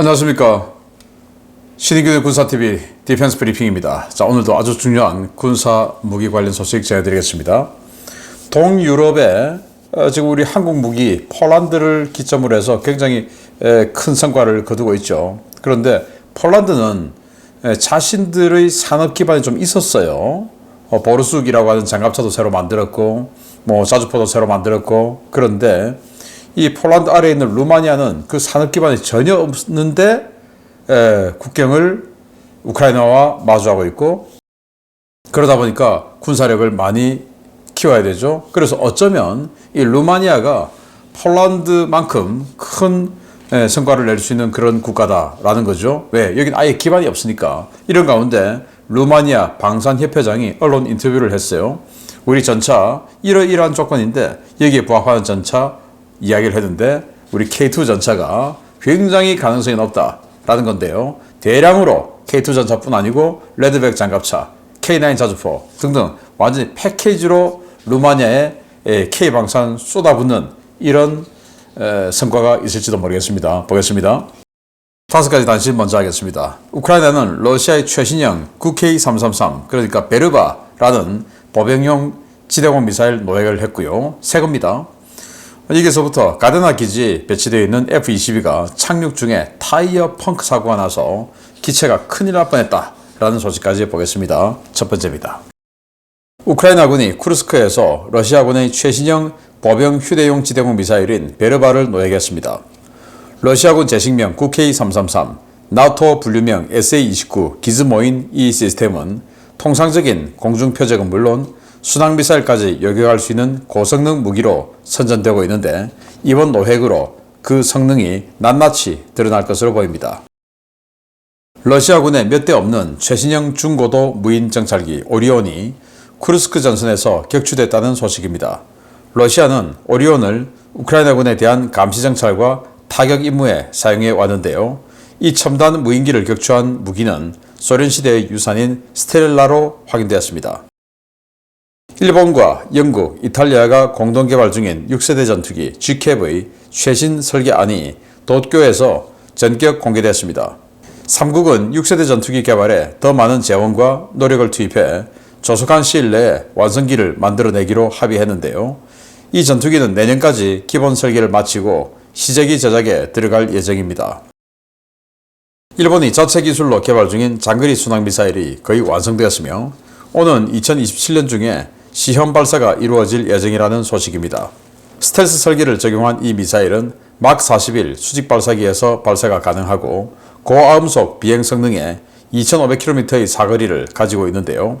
안녕하십니까. 신인균의 군사TV 디펜스 브리핑입니다. 자, 오늘도 아주 중요한 군사 무기 관련 소식 전해드리겠습니다. 동유럽에 어, 지금 우리 한국 무기 폴란드를 기점으로 해서 굉장히 에, 큰 성과를 거두고 있죠. 그런데 폴란드는 에, 자신들의 산업 기반이 좀 있었어요. 어, 보르숙이라고 하는 장갑차도 새로 만들었고, 뭐 자주포도 새로 만들었고, 그런데 이 폴란드 아래에 있는 루마니아는 그 산업 기반이 전혀 없는데 에, 국경을 우크라이나와 마주하고 있고 그러다 보니까 군사력을 많이 키워야 되죠. 그래서 어쩌면 이 루마니아가 폴란드만큼 큰 에, 성과를 낼 수 있는 그런 국가다라는 거죠. 왜? 여긴 아예 기반이 없으니까. 이런 가운데 루마니아 방산협회장이 언론 인터뷰를 했어요. 우리 전차 이러이러한 조건인데 여기에 부합하는 전차 이야기를 했는데 우리 K2 전차가 굉장히 가능성이 높다라는 건데요. 대량으로 K2 전차뿐 아니고 레드백 장갑차, K9 자주포 등등 완전히 패키지로 루마니아에 에, K 방산 쏟아붓는 이런 에, 성과가 있을지도 모르겠습니다. 보겠습니다. 다섯 가지 단신 먼저 하겠습니다. 우크라이나는 러시아의 최신형 9K333 그러니까 베르바라는 보병용 지대공 미사일 노획을 했고요. 새 겁니다. 여기서부터 가데나 기지에 배치되어 있는 F-22가 착륙 중에 타이어 펑크 사고가 나서 기체가 큰일 날 뻔했다 라는 소식까지 보겠습니다. 첫 번째입니다. 우크라이나군이 쿠르스크에서 러시아군의 최신형 보병 휴대용 지대공 미사일인 베르바를 노획했습니다. 러시아군 제식명 9K333, 나토 분류명 SA-29 기즈모인 이 시스템은 통상적인 공중 표적은 물론 순항 미사일까지 요격할 수 있는 고성능 무기로 선전되고 있는데 이번 노획으로 그 성능이 낱낱이 드러날 것으로 보입니다. 러시아군에 몇대 없는 최신형 중고도 무인 정찰기 오리온이 쿠르스크 전선에서 격추됐다는 소식입니다. 러시아는 오리온을 우크라이나군에 대한 감시 정찰과 타격 임무에 사용해 왔는데요. 이 첨단 무인기를 격추한 무기는 소련 시대의 유산인 스텔라로 확인되었습니다. 일본과 영국, 이탈리아가 공동 개발 중인 6세대 전투기 G캡의 최신 설계안이 도쿄에서 전격 공개됐습니다. 3국은 6세대 전투기 개발에 더 많은 재원과 노력을 투입해 조속한 시일 내에 완성기를 만들어내기로 합의했는데요. 이 전투기는 내년까지 기본 설계를 마치고 시제기 제작에 들어갈 예정입니다. 일본이 자체 기술로 개발 중인 장거리 순항 미사일이 거의 완성되었으며 오는 2027년 중에 시험 발사가 이루어질 예정이라는 소식입니다. 스텔스 설계를 적용한 이 미사일은 막 41 수직 발사기에서 발사가 가능하고 고아음속 비행 성능에 2500km의 사거리를 가지고 있는데요.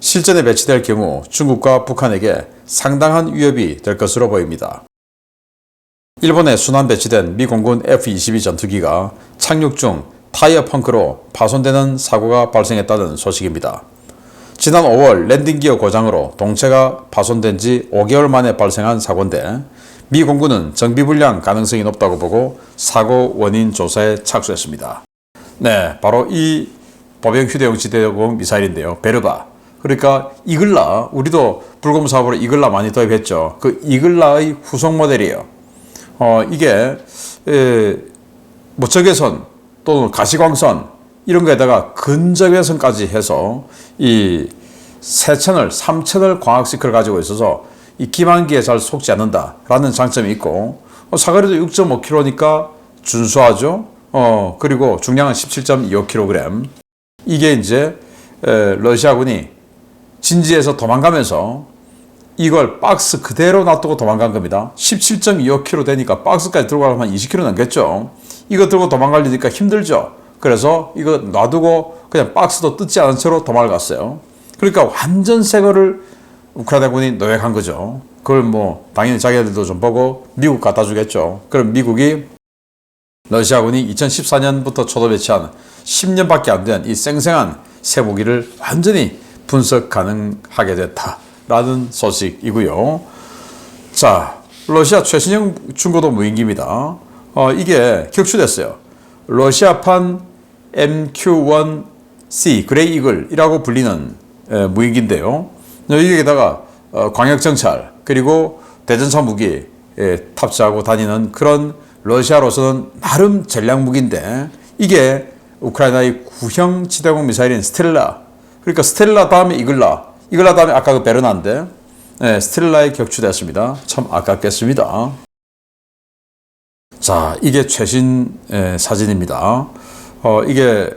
실전에 배치될 경우 중국과 북한에게 상당한 위협이 될 것으로 보입니다. 일본에 순환 배치된 미 공군 F-22 전투기가 착륙 중 타이어 펑크로 파손되는 사고가 발생했다는 소식입니다. 지난 5월 랜딩기어 고장으로 동체가 파손된 지 5개월 만에 발생한 사고인데 미 공군은 정비불량 가능성이 높다고 보고 사고 원인 조사에 착수했습니다. 네, 바로 이 보병 휴대용 지대공 미사일인데요. 베르바. 그러니까 이글라, 우리도 불금 사업으로 이글라 많이 도입했죠. 그 이글라의 후속 모델이에요. 어, 이게 에, 뭐 적외선 또는 가시광선 이런 거에다가 근적외선까지 해서 이 세채널, 삼채널 광학시크를 가지고 있어서 이 기만기에 잘 속지 않는다라는 장점이 있고 어, 사거리도 6.5km니까 준수하죠. 어 그리고 중량은 17.25kg. 이게 이제 에, 러시아군이 진지에서 도망가면서 이걸 박스 그대로 놔두고 도망간 겁니다. 17.25kg 되니까 박스까지 들고 가면 20kg 넘겠죠. 이거 들고 도망가려니까 힘들죠. 그래서 이거 놔두고 그냥 박스도 뜯지 않은 채로 도망갔어요. 그러니까 완전 새 거를 우크라이나군이 노획한 거죠. 그걸 뭐 당연히 자기들도 좀 보고 미국 갖다 주겠죠. 그럼 미국이 러시아군이 2014년부터 초도 배치한 10년밖에 안 된이 쌩쌩한 새 무기를 완전히 분석 가능하게 됐다라는 소식이고요. 자, 러시아 최신형 중고도 무인기입니다. 어, 이게 격추됐어요. 러시아판 MQ-1C 그레이 이글이라고 불리는 에, 무인기인데요. 여기에다가 어, 광역 정찰 그리고 대전차 무기 에, 탑재하고 다니는 그런 러시아로서는 나름 전략 무기인데 이게 우크라이나의 구형 지대공 미사일인 스텔라 그러니까 스텔라 다음에 이글라 이글라 다음에 아까 그 베르나인데 네, 스텔라에 격추됐습니다. 참 아깝겠습니다. 자, 이게 최신 에, 사진입니다. 어, 이게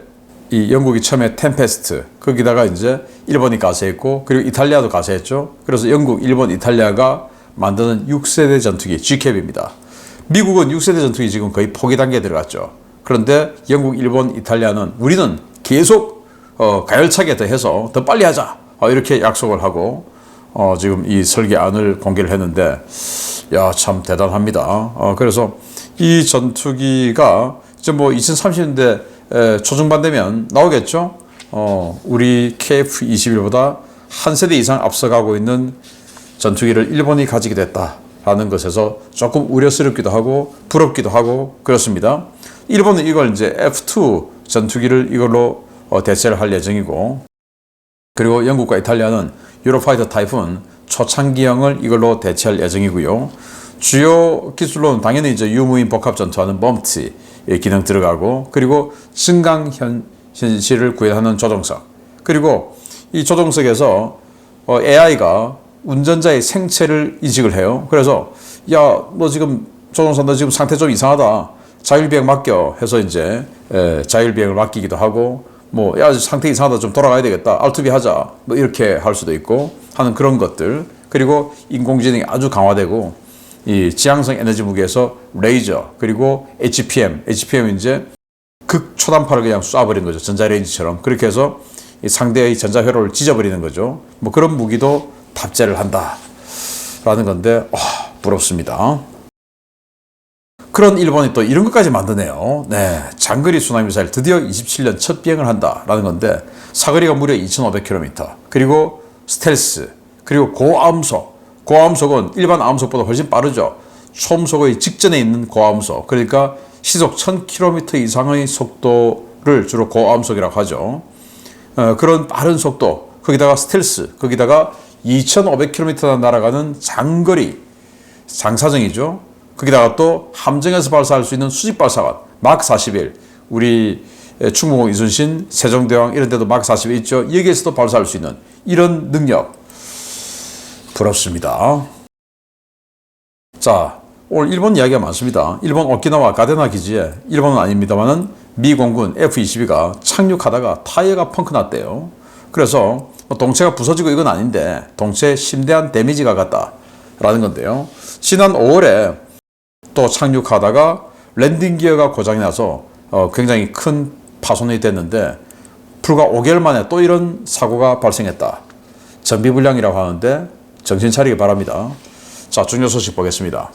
이 영국이 처음에 템페스트 거기다가 이제 일본이 가세했고 그리고 이탈리아도 가세했죠. 그래서 영국, 일본, 이탈리아가 만드는 6세대 전투기 G캡입니다. 미국은 6세대 전투기 지금 거의 포기 단계에 들어갔죠. 그런데 영국, 일본, 이탈리아는 우리는 계속 어, 가열차게 더 해서 더 빨리 하자 어, 이렇게 약속을 하고 어, 지금 이 설계안을 공개를 했는데 야 참 대단합니다. 어, 그래서 이 전투기가 이제 뭐 2030년대 에, 초중반 되면 나오겠죠. 어, 우리 KF-21보다 한 세대 이상 앞서가고 있는 전투기를 일본이 가지게 됐다라는 것에서 조금 우려스럽기도 하고 부럽기도 하고 그렇습니다. 일본은 이걸 이제 F2 전투기를 이걸로 어, 대체를 할 예정이고 그리고 영국과 이탈리아는 유로파이터 타이푼 초창기형을 이걸로 대체할 예정이고요. 주요 기술로는 당연히 이제 유무인 복합 전투하는 범티 기능 들어가고 그리고 증강 현실을 구현하는 조종석 그리고 이 조종석에서 어, AI가 운전자의 생체를 인식을 해요. 그래서 야 너 지금 조종사 너 지금 상태 좀 이상하다. 자율비행 맡겨 해서 이제 에, 자율비행을 맡기기도 하고 뭐 야 상태 이상하다 좀 돌아가야 되겠다. R2B 하자. 뭐 이렇게 할 수도 있고 하는 그런 것들. 그리고 인공지능이 아주 강화되고 이 지향성 에너지 무기에서 레이저 그리고 HPM, HPM 이제 극 초단파를 그냥 쏴버린 거죠 전자레인지처럼 그렇게 해서 이 상대의 전자회로를 찢어버리는 거죠. 뭐 그런 무기도 탑재를 한다라는 건데 와 부럽습니다. 그런 일본이 또 이런 것까지 만드네요. 네, 장거리 순항 미사일 드디어 27년 첫 비행을 한다라는 건데 사거리가 무려 2,500km 그리고 스텔스 그리고 고암속 고암속은 일반 암속보다 훨씬 빠르죠. 초음속의 직전에 있는 고암속. 그러니까 시속 1000km 이상의 속도를 주로 고암속이라고 하죠. 어, 그런 빠른 속도, 거기다가 스텔스, 거기다가 2500km나 날아가는 장거리, 장사정이죠. 거기다가 또 함정에서 발사할 수 있는 수직 발사관, 막 41. 우리 충무공 이순신, 세종대왕 이런 데도 막 41 있죠. 여기에서도 발사할 수 있는 이런 능력. 부럽습니다. 자, 오늘 일본 이야기가 많습니다. 일본 오키나와 가데나 기지에 일본은 아닙니다만은 미 공군 F-22가 착륙하다가 타이어가 펑크 났대요. 그래서 뭐 동체가 부서지고 이건 아닌데 동체에 심대한 데미지가 갔다라는 건데요. 지난 5월에 또 착륙하다가 랜딩 기어가 고장이 나서 어 굉장히 큰 파손이 됐는데 불과 5개월 만에 또 이런 사고가 발생했다. 전비 불량이라고 하는데 정신 차리기 바랍니다. 자, 중요 소식 보겠습니다.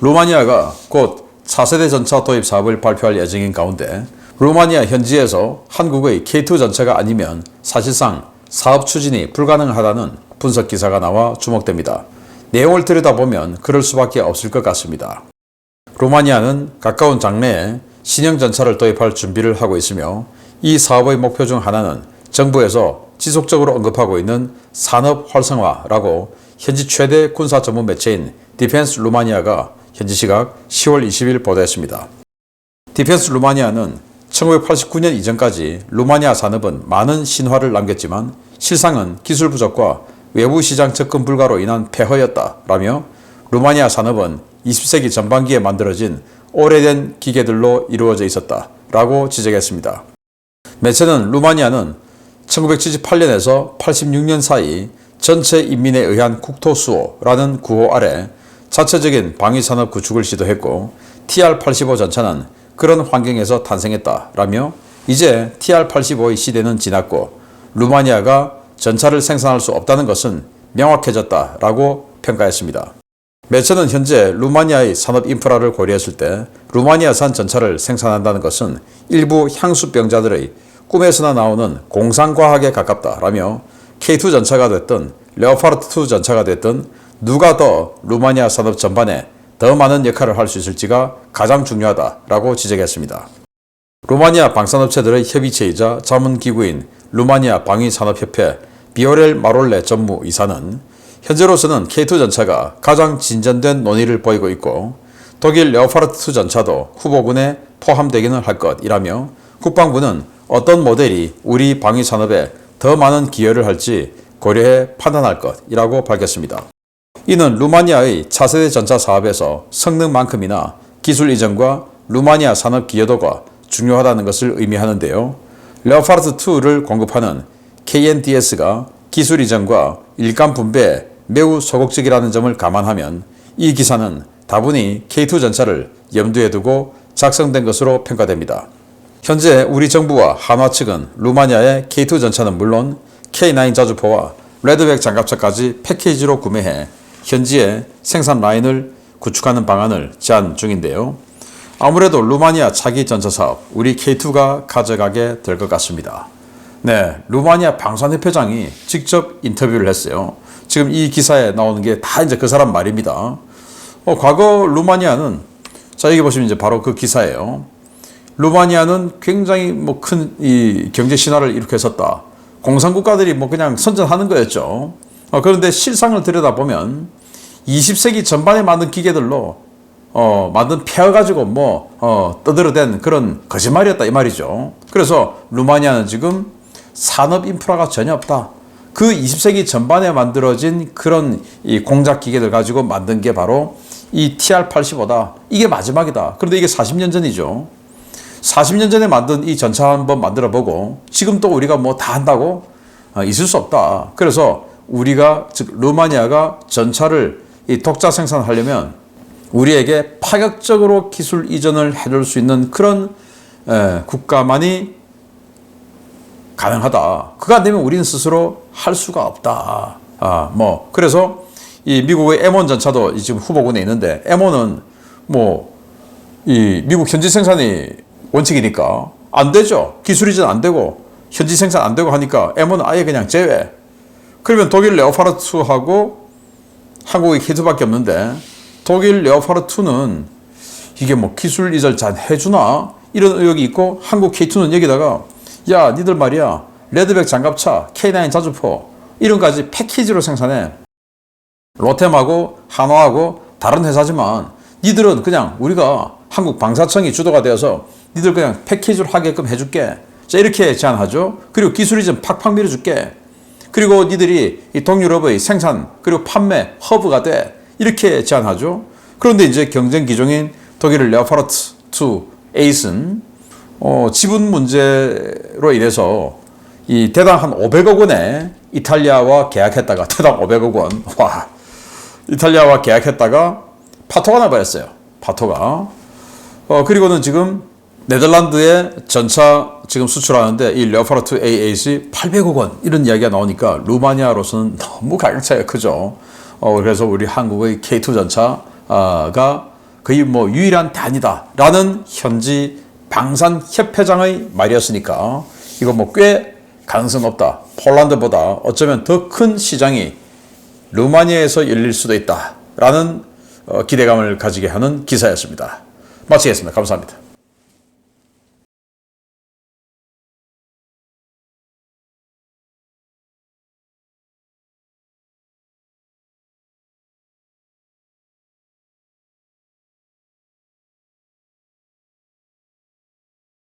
루마니아가 곧 4세대 전차 도입 사업을 발표할 예정인 가운데 루마니아 현지에서 한국의 K2 전차가 아니면 사실상 사업 추진이 불가능하다는 분석 기사가 나와 주목됩니다. 내용을 들여다보면 그럴 수밖에 없을 것 같습니다. 루마니아는 가까운 장래에 신형 전차를 도입할 준비를 하고 있으며 이 사업의 목표 중 하나는 정부에서 지속적으로 언급하고 있는 산업 활성화라고 현지 최대 군사 전문 매체인 디펜스 루마니아가 현지 시각 10월 20일 보도했습니다. 디펜스 루마니아는 1989년 이전까지 루마니아 산업은 많은 신화를 남겼지만 실상은 기술 부족과 외부 시장 접근 불가로 인한 폐허였다라며 루마니아 산업은 20세기 전반기에 만들어진 오래된 기계들로 이루어져 있었다라고 지적했습니다. 매체는 루마니아는 1978년에서 86년 사이 전체 인민에 의한 국토수호라는 구호 아래 자체적인 방위산업 구축을 시도했고 TR-85 전차는 그런 환경에서 탄생했다라며 이제 TR-85의 시대는 지났고 루마니아가 전차를 생산할 수 없다는 것은 명확해졌다라고 평가했습니다. 매체는 현재 루마니아의 산업 인프라를 고려했을 때 루마니아산 전차를 생산한다는 것은 일부 향수병자들의 꿈에서나 나오는 공상과학에 가깝다라며 K2 전차가 됐든 레오파르트2 전차가 됐든 누가 더 루마니아 산업 전반에 더 많은 역할을 할 수 있을지가 가장 중요하다라고 지적했습니다. 루마니아 방산업체들의 협의체이자 자문기구인 루마니아 방위산업협회 비오렐 마롤레 전무 이사는 현재로서는 K2 전차가 가장 진전된 논의를 보이고 있고 독일 레오파르트 전차도 후보군에 포함되기는 할 것이라며 국방부는 어떤 모델이 우리 방위 산업에 더 많은 기여를 할지 고려해 판단할 것이라고 밝혔습니다. 이는 루마니아의 차세대 전차 사업에서 성능만큼이나 기술 이전과 루마니아 산업 기여도가 중요하다는 것을 의미하는데요. 레오파르트 2를 공급하는 KNDS가 기술 이전과 일감 분배에 매우 소극적이라는 점을 감안하면 이 기사는 다분히 K2 전차를 염두에 두고 작성된 것으로 평가됩니다. 현재 우리 정부와 한화 측은 루마니아의 K2 전차는 물론 K9 자주포와 레드백 장갑차까지 패키지로 구매해 현지에 생산 라인을 구축하는 방안을 제안 중인데요. 아무래도 루마니아 차기 전차 사업 우리 K2가 가져가게 될 것 같습니다. 네, 루마니아 방산협회장이 직접 인터뷰를 했어요. 지금 이 기사에 나오는 게 다 이제 그 사람 말입니다. 어, 과거 루마니아는 자 여기 보시면 이제 바로 그 기사예요. 루마니아는 굉장히 뭐 큰 이 경제 신화를 일으켰었다. 공산 국가들이 뭐 그냥 선전하는 거였죠. 어, 그런데 실상을 들여다보면 20세기 전반에 만든 기계들로 어, 만든 폐어가지고 뭐 어, 떠들어댄 그런 거짓말이었다 이 말이죠. 그래서 루마니아는 지금 산업 인프라가 전혀 없다. 그 20세기 전반에 만들어진 그런 이 공작 기계들 가지고 만든 게 바로 이 TR-85다. 이게 마지막이다. 그런데 이게 40년 전이죠. 40년 전에 만든 이 전차 한번 만들어 보고 지금 또 우리가 뭐 다 한다고 어, 있을 수 없다. 그래서 우리가 즉 루마니아가 전차를 이 독자 생산하려면 우리에게 파격적으로 기술 이전을 해줄 수 있는 그런 에, 국가만이 가능하다. 그가 안 되면 우리는 스스로 할 수가 없다. 아, 뭐 그래서 이 미국의 M1 전차도 지금 후보군에 있는데 M1은 뭐 이 미국 현지 생산이 원칙이니까 안 되죠. 기술 이전 안 되고 현지 생산 안 되고 하니까 M1은 아예 그냥 제외. 그러면 독일 레오파르트하고 한국의 K2밖에 없는데 독일 레오파르트는 이게 뭐 기술 이전 잘 해주나 이런 의혹이 있고 한국 K2는 여기다가 야 니들 말이야 레드백 장갑차 K9 자주포 이런 까지 패키지로 생산해 로템하고 한화하고 다른 회사지만 니들은 그냥 우리가 한국 방사청이 주도가 되어서 니들 그냥 패키지로 하게끔 해줄게. 자 이렇게 제안하죠. 그리고 기술이 좀 팍팍 밀어줄게. 그리고 니들이 이 동유럽의 생산 그리고 판매 허브가 돼. 이렇게 제안하죠. 그런데 이제 경쟁 기종인 독일의 레오파르트 2 에이스는 어, 지분 문제로 인해서 이 대당 한 500억 원에 이탈리아와 계약했다가 대당 500억 원. 와. 이탈리아와 계약했다가 파토가 나버렸어요. 파토가. 어, 그리고는 지금 네덜란드에 전차 지금 수출하는데 이 레오파르트 A8이 800억 원 이런 이야기가 나오니까 루마니아로서는 너무 가격 차이가 크죠. 어, 그래서 우리 한국의 K2 전차가 거의 뭐 유일한 단이다라는 현지 방산 협회장의 말이었으니까 이거 뭐 꽤 가능성 없다. 폴란드보다 어쩌면 더 큰 시장이 루마니아에서 열릴 수도 있다라는 어, 기대감을 가지게 하는 기사였습니다. 마치겠습니다. 감사합니다.